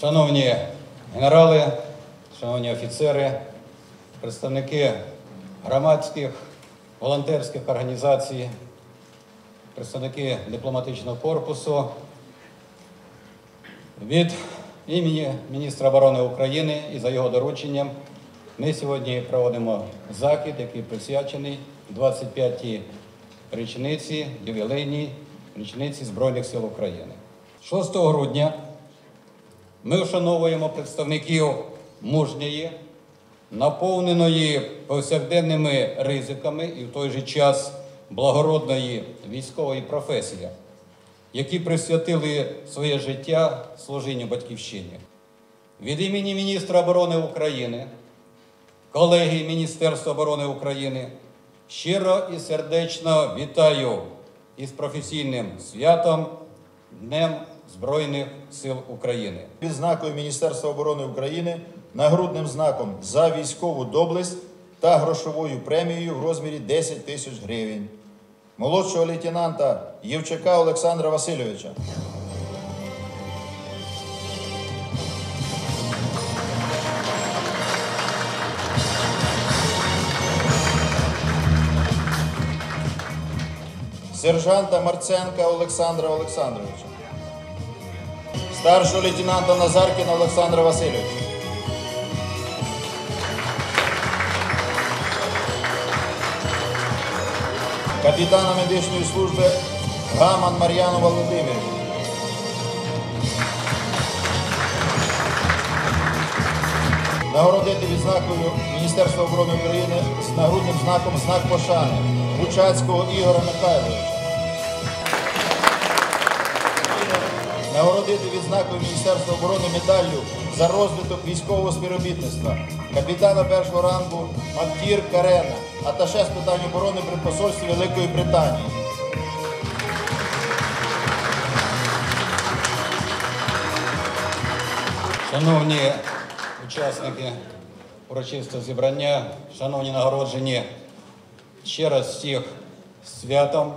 Шановні генерали, шановні офіцери, представники громадських, волонтерських організацій, представники дипломатичного корпусу, від імені міністра оборони України і за його дорученням ми сьогодні проводимо захід, який присвячений 25-й річниці, ювілейній річниці Збройних сил України. 6 грудня ми вшановуємо представників мужньої, наповненої повсякденними ризиками і в той же час благородної військової професії, які присвятили своє життя служінню батьківщині. Від імені міністра оборони України, колеги Міністерства оборони України щиро і сердечно вітаю із професійним святом Днем Збройних сил України. відзнакою Міністерства оборони України, нагрудним знаком за військову доблесть та грошовою премією в розмірі 10 тисяч гривень. Молодшого лейтенанта Євчака Олександра Васильовича. Сержанта Марценка Олександра Олександровича. Старшого лейтенанта Назаркіна Олександра Васильовича. Капітана медичної служби Гаман Мар'яну Володимирівну. Нагородити відзнакою Міністерства оборони України з нагрудним знаком знак пошани Бучацького Ігора Михайловича. Нагородити відзнакою Міністерства оборони медаллю за розвиток військового співробітництва капітана першого рангу Мактір Карена, аташе з питань оборони при посольстві Великої Британії. Шановні учасники урочистого зібрання, шановні нагороджені, ще раз всіх святом.